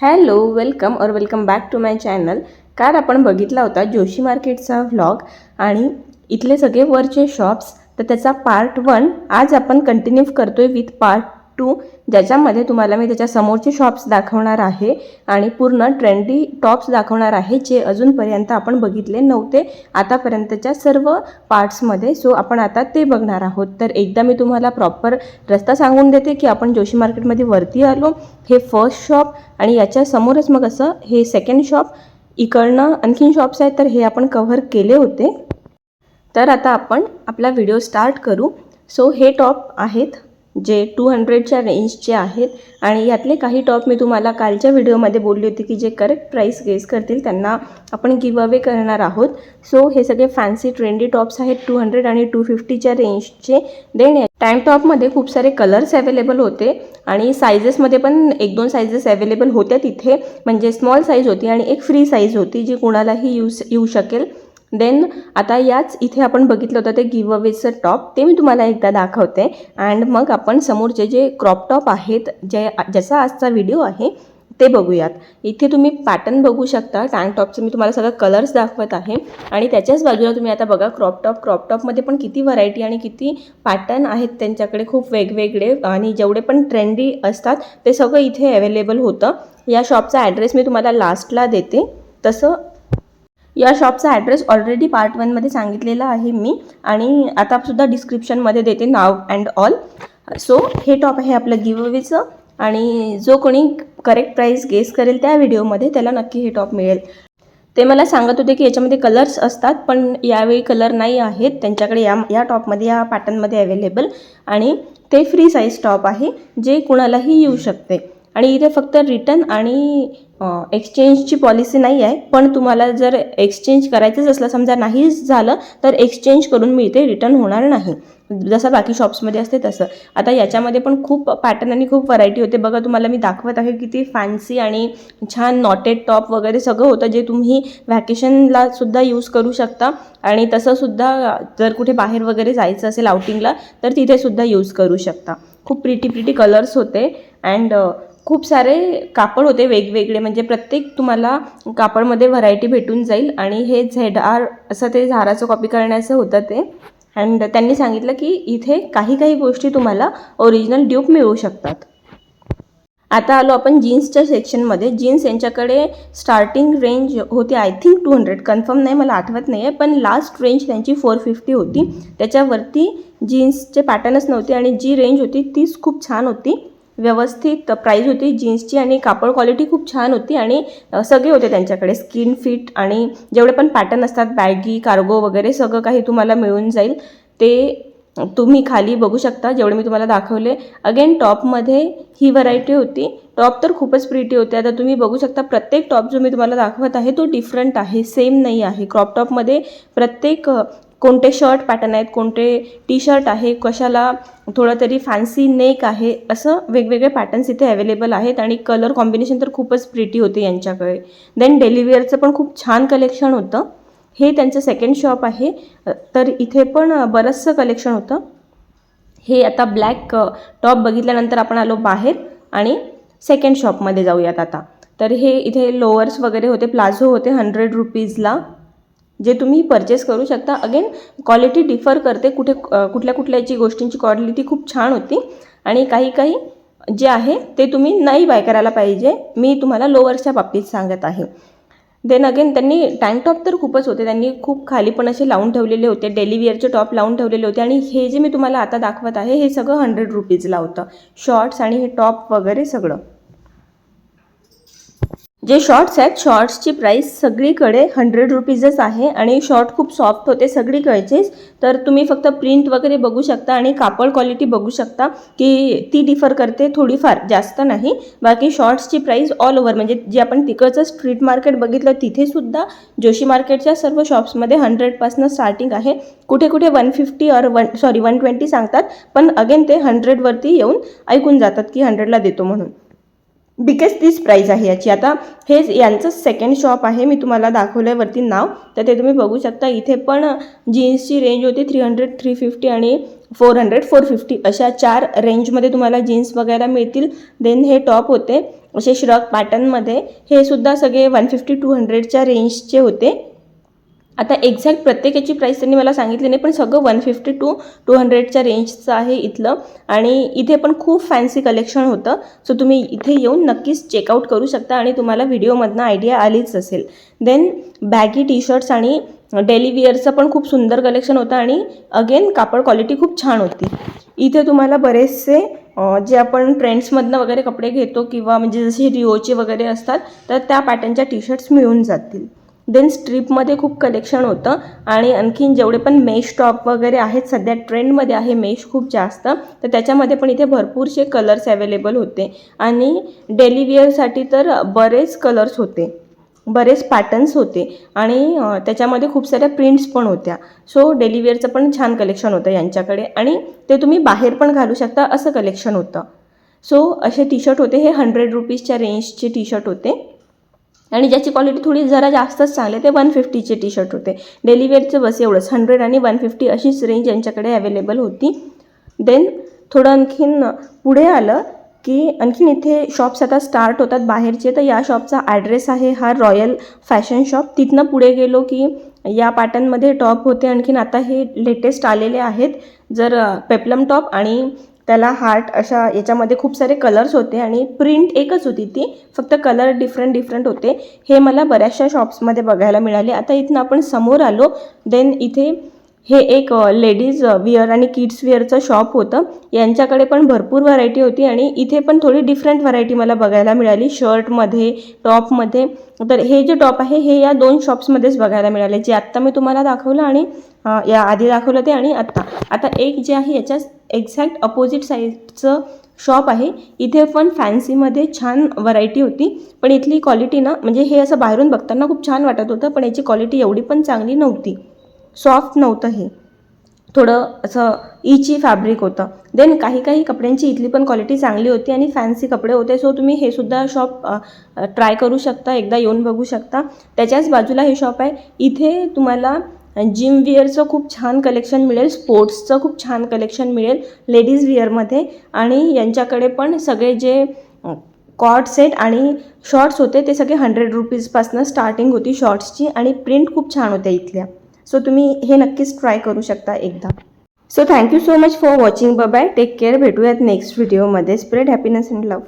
Hello welcome और welcome back to my channel. काल आपण बघितला होता जोशी मार्केटचा व्लॉग आणि इथले सगळे वरचे शॉप्स तर त्याचा पार्ट वन आज आपण कंटिन्यू करतोय विथ पार्ट टू ज्याच्यामध्ये तुम्हाला मी त्याच्या समोरचे शॉप्स दाखवणार आहे आणि पूर्ण ट्रेंडी टॉप्स दाखवणार आहे जे अजूनपर्यंत आपण बघितले नव्हते आतापर्यंतच्या सर्व पार्ट्समध्ये सो आपण आता ते बघणार आहोत. तर एकदा मी तुम्हाला प्रॉपर रस्ता सांगून देते की आपण जोशी मार्केटमध्ये वरती आलो हे फर्स्ट शॉप आणि याच्या समोरच मग असं हे सेकंड शॉप इकडनं आणखीन शॉप्स आहेत तर हे आपण कव्हर केले होते. तर आता आपण आपला व्हिडिओ स्टार्ट करू. सो हे टॉप आहेत. जे टू हंड्रेडच्या रेंजचे आहेत. आणि यातले काही टॉप मी तुम्हाला कालच्या व्हिडिओमध्ये बोलली होती की जे करेक्ट प्राईस गेस करतील त्यांना आपण गिव अवे करणार आहोत. सो हे सगळे फॅन्सी ट्रेंडी टॉप्स आहेत टू हंड्रेड आणि टू फिफ्टीच्या रेंजचे देणे. टाईम टॉपमध्ये खूप सारे कलर्स अवेलेबल होते आणि सायझेसमध्ये पण एक दोन सायझेस अवेलेबल होत्या तिथे. म्हणजे स्मॉल साईज होती आणि एक फ्री साईज होती जी कुणालाही यूज येऊ शकेल. देन आता याच इथे आपण बघितलं होतं ते गिव अवेचं टॉप ते मी तुम्हाला एकदा दाखवते. अँड मग आपण समोरचे जे क्रॉप टॉप आहेत जे ज्याचा आजचा व्हिडिओ आहे ते बघूयात. इथे तुम्ही पॅटर्न बघू शकता. टँक टॉपचं मी तुम्हाला सगळं कलर्स दाखवत आहे. आणि त्याच्याच बाजूला तुम्ही आता बघा क्रॉप टॉप क्रॉप टॉपमध्ये पण किती व्हरायटी आणि किती पॅटर्न आहेत त्यांच्याकडे खूप वेगवेगळे आणि जेवढे पण ट्रेंडी असतात ते सगळं इथे अवेलेबल होतं. या शॉपचा ॲड्रेस मी तुम्हाला लास्टला देते. तसं या शॉपचा ॲड्रेस ऑलरेडी पार्ट वनमध्ये सांगितलेला आहे मी. आणि आतासुद्धा डिस्क्रिप्शनमध्ये देते नाव अँड ऑल सो हे टॉप आहे आपलं गिवअवेचं आणि जो कोणी करेक्ट प्राईस गेस करेल त्या व्हिडिओमध्ये त्याला नक्की हे टॉप मिळेल. ते मला सांगत होते की याच्यामध्ये कलर्स असतात पण यावेळी कलर नाही आहेत. त्यांच्याकडे या या टॉपमध्ये या पॅटर्नमध्ये अवेलेबल आणि ते फ्री साईज टॉप आहे जे कुणालाही येऊ शकते. आणि इथे फक्त रिटर्न आणि एक्सचेंजची पॉलिसी नाही आहे पण तुम्हाला जर एक्सचेंज करायचंच असलं समजा नाहीच झालं तर एक्सचेंज करून मिळते रिटर्न होणार नाही. जसं बाकी शॉप्समध्ये असते तसं. आता याच्यामध्ये पण खूप पॅटर्न आणि खूप व्हरायटी होते. बघा तुम्हाला मी दाखवत आहे किती फॅन्सी आणि छान नॉटेड टॉप वगैरे सगळं होतं जे तुम्ही व्हॅकेशनला सुद्धा यूज करू शकता. आणि तसंसुद्धा जर कुठे बाहेर वगैरे जायचं असेल आउटिंगला तर तिथे सुद्धा यूज करू शकता. खूप प्रिटी प्रिटी कलर्स होते. अँड खूप सारे कापड होते वेगवेगळे. म्हणजे प्रत्येक तुम्हाला कापडमध्ये व्हरायटी भेटून जाईल. आणि हे झेड आर असं ते झाराचं कॉपी करण्याचं होतं ते. अँड त्यांनी सांगितलं की इथे काही काही गोष्टी तुम्हाला ओरिजिनल ड्यूप मिळू शकतात. आता आलो आपण जीन्सच्या सेक्शनमध्ये जीन्स यांच्याकडे स्टार्टिंग रेंज होती I think two hundred confirm नाही मला आठवत नाही आहे पण लास्ट रेंज त्यांची फोर फिफ्टी होती. त्याच्यावरती जीन्सचे पॅटर्नच नव्हते आणि जी रेंज होती तीच खूप छान होती. व्यवस्थित प्राईज होती. जीन्सची आणि कापड क्वालिटी खूप छान होती आणि सगळे होते त्यांच्याकडे. स्किन फिट आणि जेवढे पण पॅटर्न असतात बॅगी कार्गो वगैरे सगळं काही तुम्हाला मिळून जाईल. ते तुम्ही खाली बघू शकता जेवढे मी तुम्हाला दाखवले. अगेन टॉपमध्ये ही व्हरायटी होती. टॉप तर खूपच प्रिटी होते. आता तुम्ही बघू शकता प्रत्येक टॉप जो मी तुम्हाला दाखवत आहे तो डिफरंट आहे. सेम नाही आहे. क्रॉप टॉपमध्ये प्रत्येक कोणते शर्ट पॅटर्न आहेत कोणते टी शर्ट आहे कशाला थोडं तरी फॅन्सी नेक आहे असं वेगवेगळे पॅटर्न्स इथे अवेलेबल आहेत आणि कलर कॉम्बिनेशन तर खूपच प्रिटी होते यांच्याकडे. देन डेलिवेअरचं पण खूप छान कलेक्शन होतं. हे त्यांचं सेकंड शॉप आहे. तर इथे पण बरंचसं कलेक्शन होतं. हे आता ब्लॅक टॉप बघितल्यानंतर आपण आलो बाहेर आणि सेकंड शॉपमध्ये जाऊयात आता. तर हे इथे लोअर्स वगैरे होते प्लाझो होते हंड्रेड रुपीजला जे तुम्ही परचेस करू शकता. अगेन क्वालिटी डिफर करते कुठे कुठल्या कुठल्याची गोष्टींची क्वालिटी खूप छान होती. आणि काही काही जे आहे ते तुम्ही नाही बाय करायला पाहिजे. मी तुम्हाला लोअर्सच्या बाबतीत सांगत आहे. देन अगेन त्यांनी टँक टॉप तर खूपच होते. त्यांनी खूप खाली पण असे लावून ठेवलेले होते. डेली वेअरचे टॉप लावून ठेवलेले होते. आणि हे जे मी तुम्हाला आता दाखवत आहे हे सगळं हंड्रेड रुपीजला होतं. शॉर्ट्स आणि हे टॉप वगैरे सगळं. जे शॉर्ट्स आहेत शॉर्ट्सची प्राईस सगळीकडे हंड्रेड रुपीजच आहे आणि शॉर्ट खूप सॉफ्ट होते सगळीकडचेच. तर तुम्ही फक्त प्रिंट वगैरे बघू शकता आणि कापड क्वालिटी बघू शकता की ती डिफर करते थोडीफार जास्त नाही. बाकी शॉर्ट्सची प्राईस ऑल ओव्हर म्हणजे जे आपण तिकडचं स्ट्रीट मार्केट बघितलं तिथेसुद्धा जोशी मार्केटच्या सर्व शॉप्समध्ये हंड्रेडपासनं स्टार्टिंग आहे. कुठे कुठे वन फिफ्टी और वन सॉरी वन ट्वेंटी सांगतात पण अगेन ते हंड्रेडवरती येऊन ऐकून जातात की हंड्रेडला देतो म्हणून. बिगेस्ट तीच प्राईज आहे याची. आता हेच यांचं सेकंड शॉप आहे. मी तुम्हाला दाखवलं आहे वरती नाव तर ते तुम्ही बघू शकता. इथे पण जीन्सची रेंज होती थ्री हंड्रेड थ्री फिफ्टी आणि फोर हंड्रेड फोर फिफ्टी अशा चार रेंजमध्ये तुम्हाला जीन्स बघायला मिळतील. देन हे टॉप होते. असे श्रक पॅटर्नमध्ये हे सुद्धा सगळे वन फिफ्टी टू हंड्रेडच्या रेंजचे होते. आता एक्झॅक्ट प्रत्येकाची प्राईस त्यांनी मला सांगितली नाही पण सगळं वन फिफ्टी टू टू हंड्रेडच्या रेंजचं आहे इथलं. आणि इथे पण खूप फॅन्सी कलेक्शन होतं. सो तुम्ही इथे येऊन नक्कीच चेकआउट करू शकता आणि तुम्हाला व्हिडिओमधनं आयडिया आलीच असेल. देन बॅगी टी शर्ट्स आणि डेली विअरचं पण खूप सुंदर कलेक्शन होतं आणि अगेन कापड क्वालिटी खूप छान होती. इथे तुम्हाला बरेचसे जे आपण ट्रेंड्समधनं वगैरे कपडे घेतो किंवा म्हणजे जसे रिओचे वगैरे असतात तर त्या पॅटर्नच्या टी शर्ट्स मिळून जातील. देन स्ट्रीपमध्ये खूप कलेक्शन होतं. आणि आणखीन जेवढे पण मेश टॉप वगैरे आहेत सध्या ट्रेंडमध्ये आहे मेश खूप जास्त. तर त्याच्यामध्ये पण इथे भरपूरसे कलर्स अवेलेबल होते. आणि डेली वेअरसाठी तर बरेच कलर्स होते. बरेच पॅटर्न्स होते. आणि त्याच्यामध्ये खूप साऱ्या प्रिंट्स पण होत्या. सो डेली वेअरचं पण छान कलेक्शन होतं यांच्याकडे. आणि ते तुम्ही बाहेर पण घालू शकता असं कलेक्शन होतं. सो असे टी शर्ट होते. हे हंड्रेड रुपीजच्या रेंजचे टी शर्ट होते. आणि ज्याची क्वालिटी थोडी जरा जास्तच चांगली ते वन फिफ्टीचे टी शर्ट होते. डेली वेअरचं बस एवढंच. हंड्रेड आणि वन फिफ्टी अशीच रेंज यांच्याकडे अवेलेबल होती. देन थोडं आणखीन पुढे आलं की आणखीन इथे शॉप्स आता स्टार्ट होतात बाहेरचे. तर या शॉपचा ॲड्रेस आहे हा रॉयल फॅशन शॉप तिथनं पुढे गेलो की या पॅटर्नमध्ये टॉप होते. आणखीन आता हे लेटेस्ट आलेले आहेत. जर पेप्लम टॉप आणि त्याला हार्ट अशा याच्यामध्ये खूप सारे कलर्स होते आणि प्रिंट एकच होती ती. फक्त कलर डिफरंट डिफरंट होते. हे मला बऱ्याचशा शॉप्समध्ये बघायला मिळाले. आता इथनं आपण समोर आलो. देन इथे हे एक लेडीज विअर आणि किड्स विअरचं शॉप होतं. यांच्याकडे पण भरपूर व्हरायटी होती आणि इथे पण थोडी डिफरंट व्हरायटी मला बघायला मिळाली. शर्टमध्ये टॉपमध्ये तर हे जे टॉप आहे हे या दोन शॉप्समध्येच बघायला मिळाले. जे आत्ता मी तुम्हाला दाखवलं आणि या आधी दाखवलं ते आणि आत्ता. आता एक जे आहे याच्या एक्झॅक्ट अपोजिट साईडचं शॉप आहे. इथे पण फॅन्सीमध्ये छान व्हरायटी होती. पण इथली क्वालिटी ना म्हणजे हे असं बाहेरून बघताना खूप छान वाटत होतं पण याची क्वालिटी एवढी पण चांगली नव्हती. सॉफ्ट नव्हतं हे. थोडं असं इची फॅब्रिक होतं. देन काही काही कपड्यांची इथली पण क्वालिटी चांगली होती आणि फॅन्सी कपडे होते. सो तुम्ही हे सुद्धा शॉप ट्राय करू शकता. एकदा येऊन बघू शकता. त्याच्याच बाजूला हे शॉप आहे. इथे तुम्हाला जिम विअरचं खूप छान कलेक्शन मिळेल. स्पोर्ट्सचं खूप छान कलेक्शन मिळेल. लेडीज विअरमध्ये आणि यांच्याकडे पण सगळे जे कॉट सेट आणि शॉर्ट्स होते ते सगळे हंड्रेड रुपीजपासनं स्टार्टिंग होती शॉर्ट्सची आणि प्रिंट खूप छान होत्या इथल्या. सो तुम्ही हे नक्कीच ट्राय करू शकता एकदा. So thank you so much for watching bye take care भेटूयात नेक्स्ट व्हिडिओमध्ये स्प्रेड हॅपीनेस अँड लव्ह